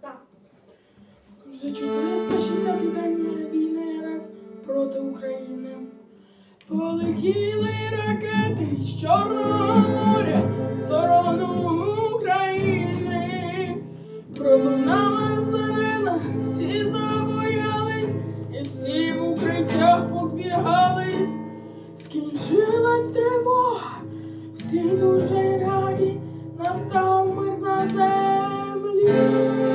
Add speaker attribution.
Speaker 1: Так. Вже 460 день проти України. Полетіли ракети з Чорного моря в сторону України. Пролунала сирена, всі забоялись і всі в укриттях позбігались. Скінчилась тривога, всі дуже. Música